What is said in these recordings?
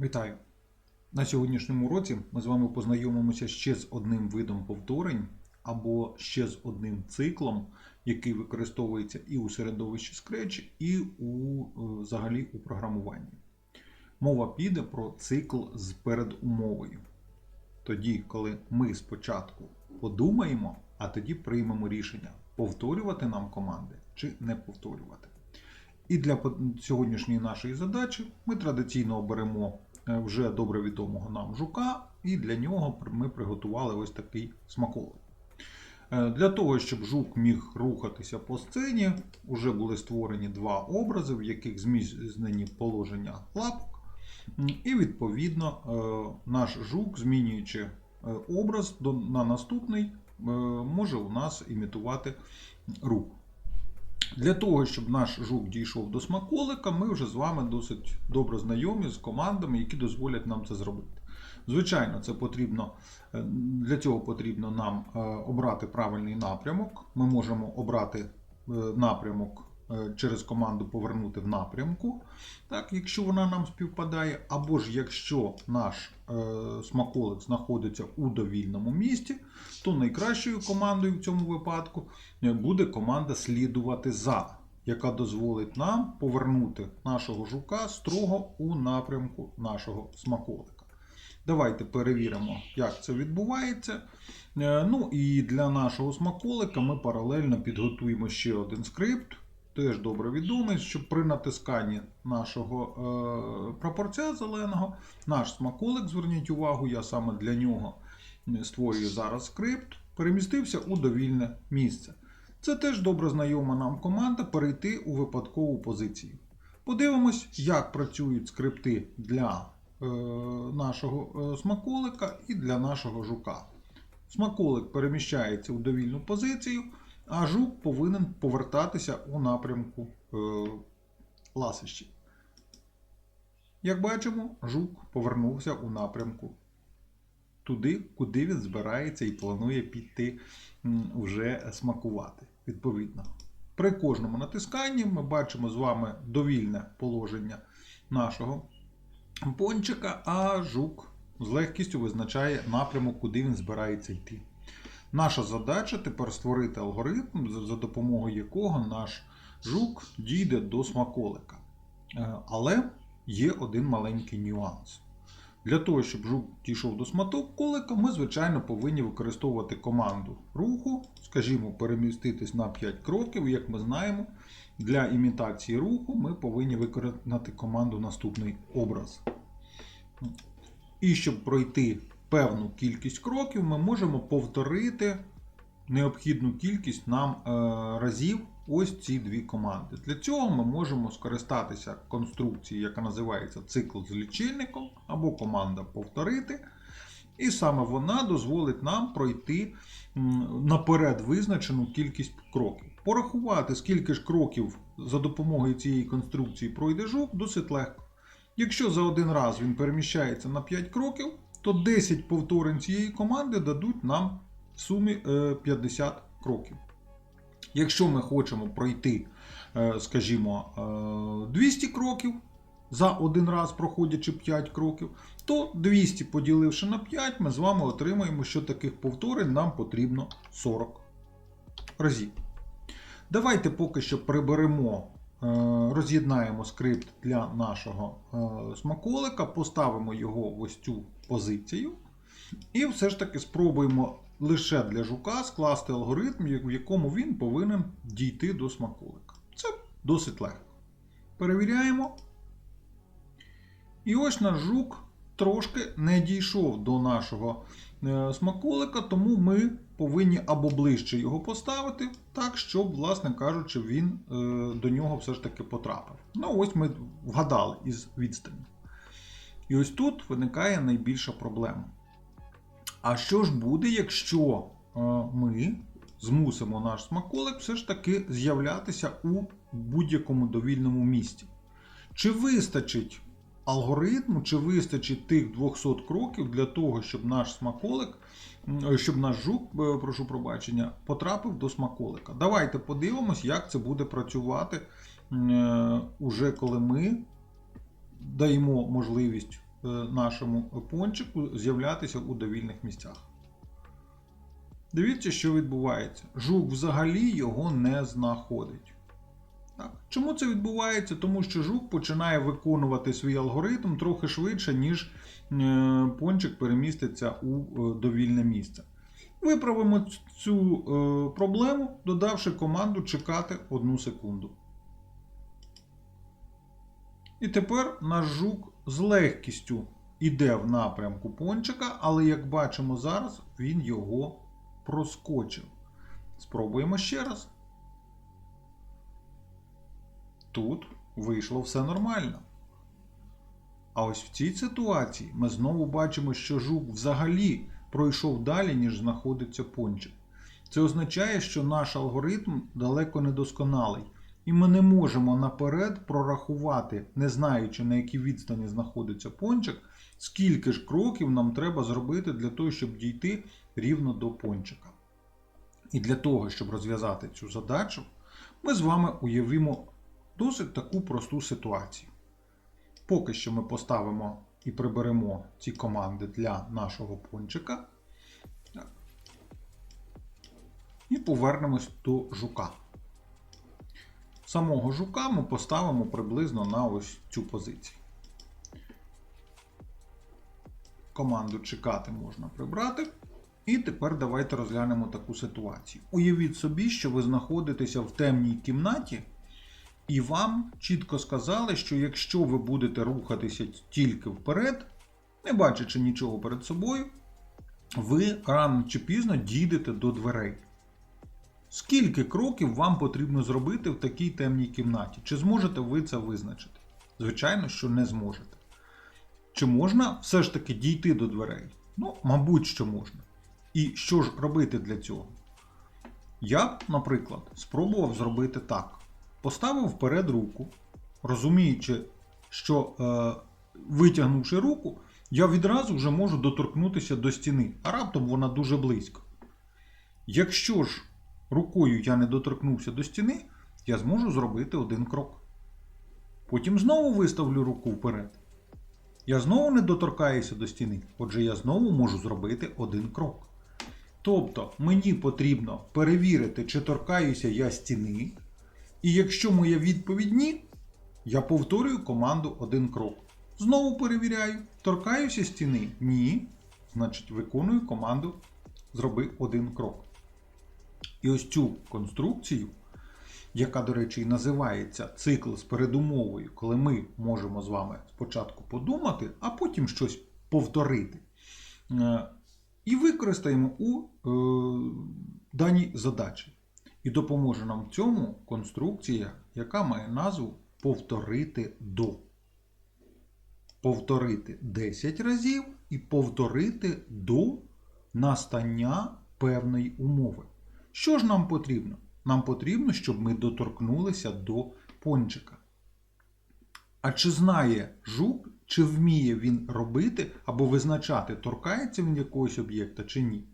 Вітаю! На сьогоднішньому уроці ми з вами познайомимося ще з одним видом повторень або ще з одним циклом, який використовується і у середовищі Scratch, і у, е, взагалі у програмуванні. Мова піде про цикл з передумовою. Тоді, коли ми спочатку подумаємо, а тоді приймемо рішення, повторювати нам команди чи не повторювати. І для сьогоднішньої нашої задачі ми традиційно оберемо вже добре відомого нам жука, і для нього ми приготували ось такий смаколик. Е, Для того, щоб жук міг рухатися по сцені, вже були створені два образи, в яких змінені положення лапок. І відповідно е, наш жук, змінюючи е, образ на наступний, е, може у нас імітувати рух. Для того, щоб наш жук дійшов до смаколика, ми вже з вами досить добре знайомі з командами, які дозволять нам це зробити. Звичайно, це потрібно, е, для цього потрібно нам е, обрати правильний напрямок. Ми можемо обрати е, напрямок через команду повернути в напрямку, так, якщо вона нам співпадає, або ж якщо наш е, смаколик знаходиться у довільному місці, то найкращою командою в цьому випадку е, буде команда слідувати за, яка дозволить нам повернути нашого жука строго у напрямку нашого смаколика. Давайте перевіримо, як це відбувається. Е, Ну і для нашого смаколика ми паралельно підготуємо ще один скрипт, теж добре відомий, щоб при натисканні нашого е, прапорця зеленого наш смаколик, зверніть увагу, я саме для нього створюю зараз скрипт, перемістився у довільне місце. Це теж добре знайома нам команда перейти у випадкову позицію. Подивимось, як працюють скрипти для е, нашого е, смаколика і для нашого жука. Смаколик переміщається у довільну позицію, а жук повинен повертатися у напрямку е, ласощів. Як бачимо, жук повернувся у напрямку туди, куди він збирається і планує піти вже смакувати. Відповідно. При кожному натисканні ми бачимо з вами довільне положення нашого пончика, а жук з легкістю визначає напрямок, куди він збирається йти. Наша задача тепер створити алгоритм, за- допомогою якого наш жук дійде до смаколика. Е, Але є один маленький нюанс. Для того, щоб жук дійшов до смаколика, ми, звичайно, повинні використовувати команду руху, скажімо, переміститись на 5 кроків. Як ми знаємо, для імітації руху ми повинні виконати команду наступний образ. І щоб пройти певну кількість кроків, ми можемо повторити необхідну кількість нам е, разів ось ці дві команди. Для цього ми можемо скористатися конструкцією, яка називається цикл з лічильником, або команда повторити. І саме вона дозволить нам пройти наперед визначену кількість кроків. Порахувати, скільки ж кроків за допомогою цієї конструкції пройде жук, досить легко. Якщо за один раз він переміщається на 5 кроків, то 10 повторень цієї команди дадуть нам в сумі е, 50 кроків. Якщо ми хочемо пройти, е, скажімо, е, 200 кроків за один раз проходячи 5 кроків, то 200 поділивши на 5, ми з вами отримаємо, що таких повторень нам потрібно 40 разів. Давайте поки що приберемо, е, роз'єднаємо скрипт для нашого е, смаколика, поставимо його в ось цю позицію. І все ж таки спробуємо лише для жука скласти алгоритм, в якому він повинен дійти до смаколика. Це досить легко. Перевіряємо. І ось наш жук трошки не дійшов до нашого е, смаколика, тому ми повинні або ближче його поставити, так, щоб, власне кажучи, він е, до нього все ж таки потрапив. Ну, ось ми вгадали із відстані. І ось тут виникає найбільша проблема. А що ж буде, якщо е, ми змусимо наш смаколик все ж таки з'являтися у будь-якому довільному місці? Чи вистачить алгоритму, чи вистачить тих 200 кроків для того, щоб наш смаколик, щоб наш жук, е, прошу пробачення, потрапив до смаколика? Давайте подивимось, як це буде працювати е, уже коли ми даємо можливість е, нашому пончику з'являтися у довільних місцях. Дивіться, що відбувається. Жук взагалі його не знаходить. Чому це відбувається? Тому що жук починає виконувати свій алгоритм трохи швидше, ніж е, пончик переміститься у е, довільне місце. Виправимо цю е, проблему, додавши команду чекати одну секунду. І тепер наш жук з легкістю йде в напрямку пончика, але як бачимо зараз, він його проскочив. Спробуємо ще раз. Тут вийшло все нормально. А ось в цій ситуації ми знову бачимо, що жук взагалі пройшов далі, ніж знаходиться пончик. Це означає, що наш алгоритм далеко не досконалий, і ми не можемо наперед прорахувати, не знаючи, на якій відстані знаходиться пончик, скільки ж кроків нам треба зробити для того, щоб дійти рівно до пончика. І для того, щоб розв'язати цю задачу, ми з вами уявимо досить таку просту ситуацію. Поки що ми поставимо і приберемо ці команди для нашого пончика. І повернемось до жука. Самого жука ми поставимо приблизно на ось цю позицію. Команду чекати можна прибрати. І тепер давайте розглянемо таку ситуацію. Уявіть собі, що ви знаходитеся в темній кімнаті, і вам чітко сказали, що якщо ви будете рухатися тільки вперед, не бачачи нічого перед собою, ви рано чи пізно дійдете до дверей. Скільки кроків вам потрібно зробити в такій темній кімнаті? Чи зможете ви це визначити? Звичайно, що не зможете. Чи можна все ж таки дійти до дверей? Ну, мабуть, що можна. І що ж робити для цього? Я наприклад, спробував зробити так: поставив вперед руку, розуміючи, що е, витягнувши руку, я відразу вже можу доторкнутися до стіни, а раптом вона дуже близько. Якщо ж рукою я не доторкнувся до стіни, я зможу зробити один крок. Потім знову виставлю руку вперед. Я знову не доторкаюся до стіни, отже, я знову можу зробити один крок. Тобто мені потрібно перевірити, чи торкаюся я стіни. І якщо моя відповідь ні, я повторюю команду один крок. Знову перевіряю, торкаюся стіни? Ні. Значить, виконую команду зроби один крок. І ось цю конструкцію, яка, до речі, і називається цикл з передумовою, коли ми можемо з вами спочатку подумати, а потім щось повторити. е, І використаємо у е, даній задачі. І допоможе нам в цьому конструкція, яка має назву повторити до. Повторити 10 разів і повторити до настання певної умови. Що ж нам потрібно? Нам потрібно, щоб ми доторкнулися до пончика. А чи знає жук, чи вміє він робити або визначати, торкається він якогось об'єкта чи ні?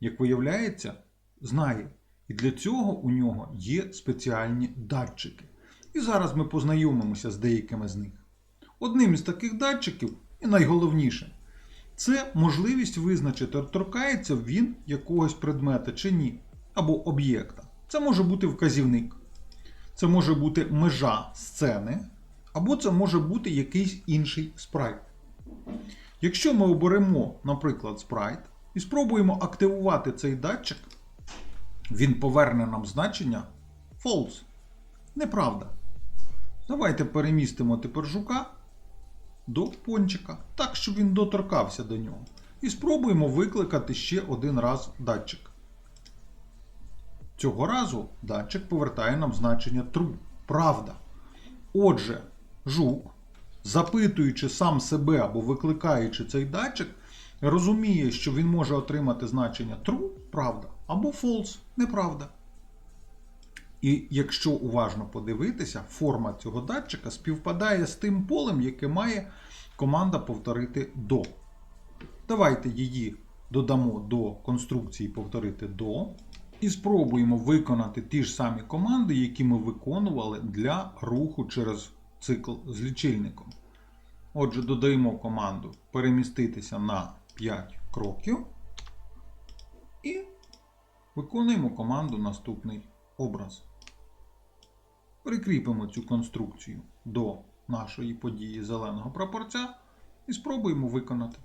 Як виявляється, знає. І для цього у нього є спеціальні датчики. І зараз ми познайомимося з деякими з них. Одним із таких датчиків, і найголовніше, це можливість визначити, торкається він якогось предмета чи ні, або об'єкта. Це може бути вказівник, це може бути межа сцени, або це може бути якийсь інший спрайт. Якщо ми оберемо, наприклад, спрайт і спробуємо активувати цей датчик, він поверне нам значення false. Неправда. Давайте перемістимо тепер жука до пончика, так, щоб він доторкався до нього. І спробуємо викликати ще один раз датчик. Цього разу датчик повертає нам значення true. Правда. Отже, жук, запитуючи сам себе або викликаючи цей датчик, розуміє, що він може отримати значення true, правда, або false, неправда. І якщо уважно подивитися, форма цього датчика співпадає з тим полем, яке має команда повторити до. Давайте її додамо до конструкції повторити до. І спробуємо виконати ті ж самі команди, які ми виконували для руху через цикл з лічильником. Отже, додаємо команду переміститися на 5 кроків і виконуємо команду наступний образ. Прикріпимо цю конструкцію до нашої події зеленого прапорця і спробуємо виконати.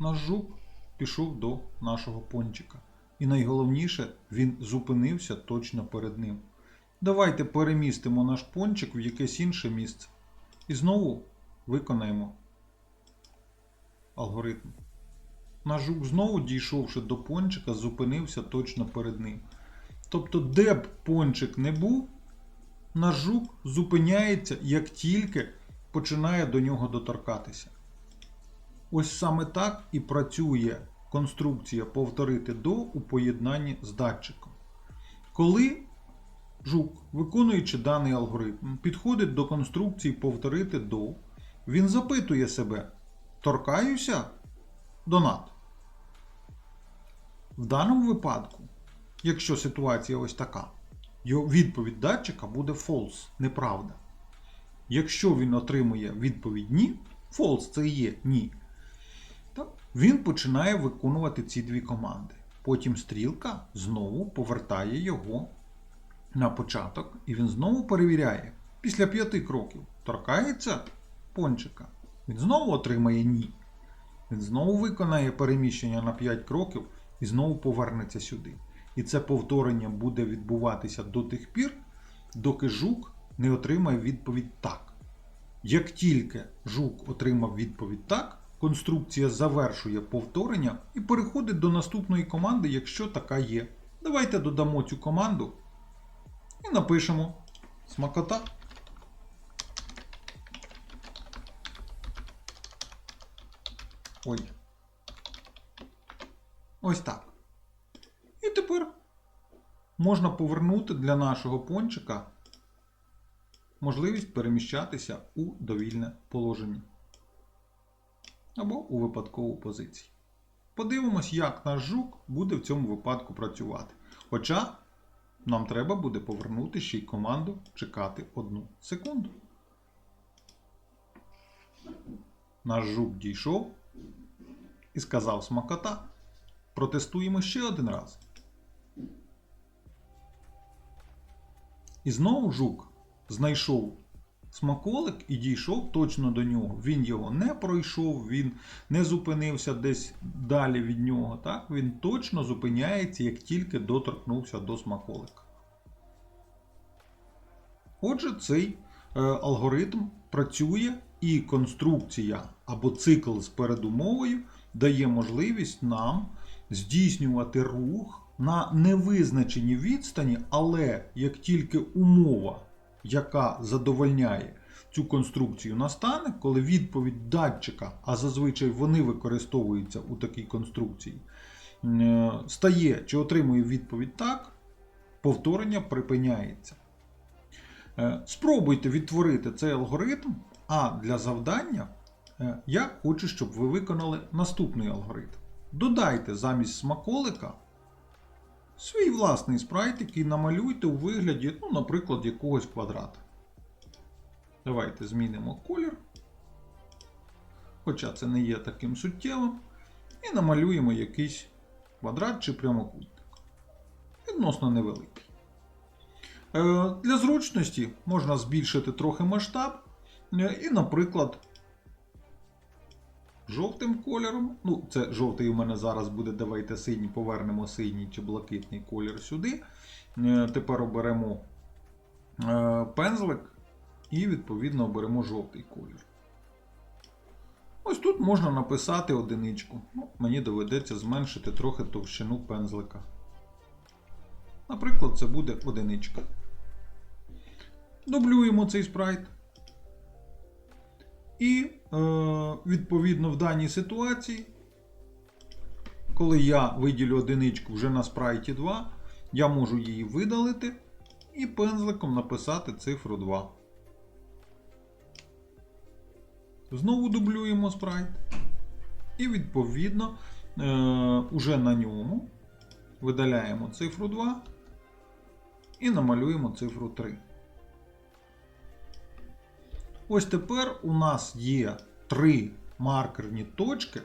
Наш жук пішов до нашого пончика. І найголовніше, він зупинився точно перед ним. Давайте перемістимо наш пончик в якесь інше місце. І знову виконаємо алгоритм. Наш жук знову, дійшовши до пончика, зупинився точно перед ним. Тобто, де б пончик не був, наш жук зупиняється, як тільки починає до нього доторкатися. Ось саме так і працює конструкція повторити до у поєднанні з датчиком. Коли жук, виконуючи даний алгоритм, підходить до конструкції повторити до, він запитує себе: торкаюся донат. В даному випадку, якщо ситуація ось така, відповідь датчика буде false, неправда. Якщо він отримує відповідь ні, false це є ні, то він починає виконувати ці дві команди. Потім стрілка знову повертає його на початок, і він знову перевіряє. Після п'яти кроків торкається пончика. Він знову отримає ні. Він знову виконає переміщення на 5 кроків і знову повернеться сюди. І це повторення буде відбуватися до тих пір, доки жук не отримає відповідь так. Як тільки жук отримав відповідь так, конструкція завершує повторення і переходить до наступної команди, якщо така є. Давайте додамо цю команду і напишемо смакота. Ой. Ось так. І тепер можна повернути для нашого пончика можливість переміщатися у довільне положення. Або у випадкову позицію. Подивимось, як наш жук буде в цьому випадку працювати. Хоча нам треба буде повернути ще й команду чекати одну секунду. Наш жук дійшов і сказав смакота. Протестуємо ще один раз. І знову жук знайшов смаколик і дійшов точно до нього. Він його не пройшов, він не зупинився десь далі від нього. Так? Він точно зупиняється, як тільки доторкнувся до смаколика. Отже, цей е, алгоритм працює і конструкція або цикл з передумовою дає можливість нам здійснювати рух на невизначеній відстані, але як тільки умова, яка задовольняє цю конструкцію, настане, коли відповідь датчика, а зазвичай вони використовуються у такій конструкції, е, стає чи отримує відповідь так, повторення припиняється. Е, Спробуйте відтворити цей алгоритм, а для завдання е, я хочу, щоб ви виконали наступний алгоритм. Додайте замість смаколика свій власний спрайт, який намалюйте у вигляді, ну, наприклад, якогось квадрата. Давайте змінимо колір. Хоча це не є таким суттєвим. І намалюємо якийсь квадрат чи прямокутник. Відносно невеликий. Е, Для зручності можна збільшити трохи масштаб. е, І, наприклад, жовтим кольором. Ну, це жовтий у мене зараз буде. Давайте синій, повернемо синій чи блакитний колір сюди. Е, Тепер оберемо е, пензлик і, відповідно, оберемо жовтий колір. Ось тут можна написати одиничку. Ну, Мені доведеться зменшити трохи товщину пензлика. Наприклад, це буде одиничка. Дублюємо цей спрайт. І, е, відповідно, в даній ситуації, коли я виділю одиничку вже на спрайті 2, я можу її видалити і пензликом написати цифру 2. Знову дублюємо спрайт. І, відповідно, е, уже на ньому видаляємо цифру 2 і намалюємо цифру 3. Ось тепер у нас є три маркерні точки,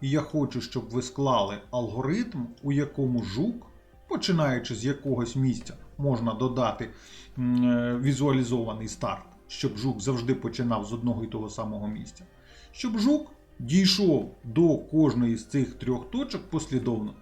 і я хочу, щоб ви склали алгоритм, у якому жук, починаючи з якогось місця, можна додати е, візуалізований старт, щоб жук завжди починав з одного і того самого місця. Щоб жук дійшов до кожної з цих трьох точок послідовно,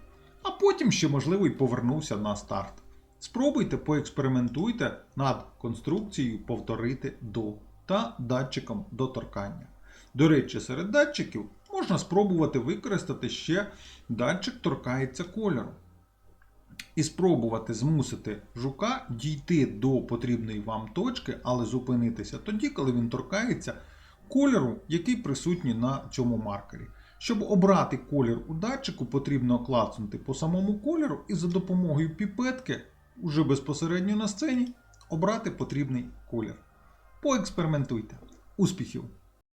а потім ще, можливо, і повернувся на старт. Спробуйте, поекспериментуйте над конструкцією повторити до та датчиком доторкання. До речі, серед датчиків можна спробувати використати ще датчик торкається кольору. І спробувати змусити жука дійти до потрібної вам точки, але зупинитися тоді, коли він торкається кольору, який присутній на цьому маркері. Щоб обрати колір у датчику, потрібно клацнути по самому кольору і за допомогою піпетки, уже безпосередньо на сцені, обрати потрібний колір. Поекспериментуйте. Успіхів!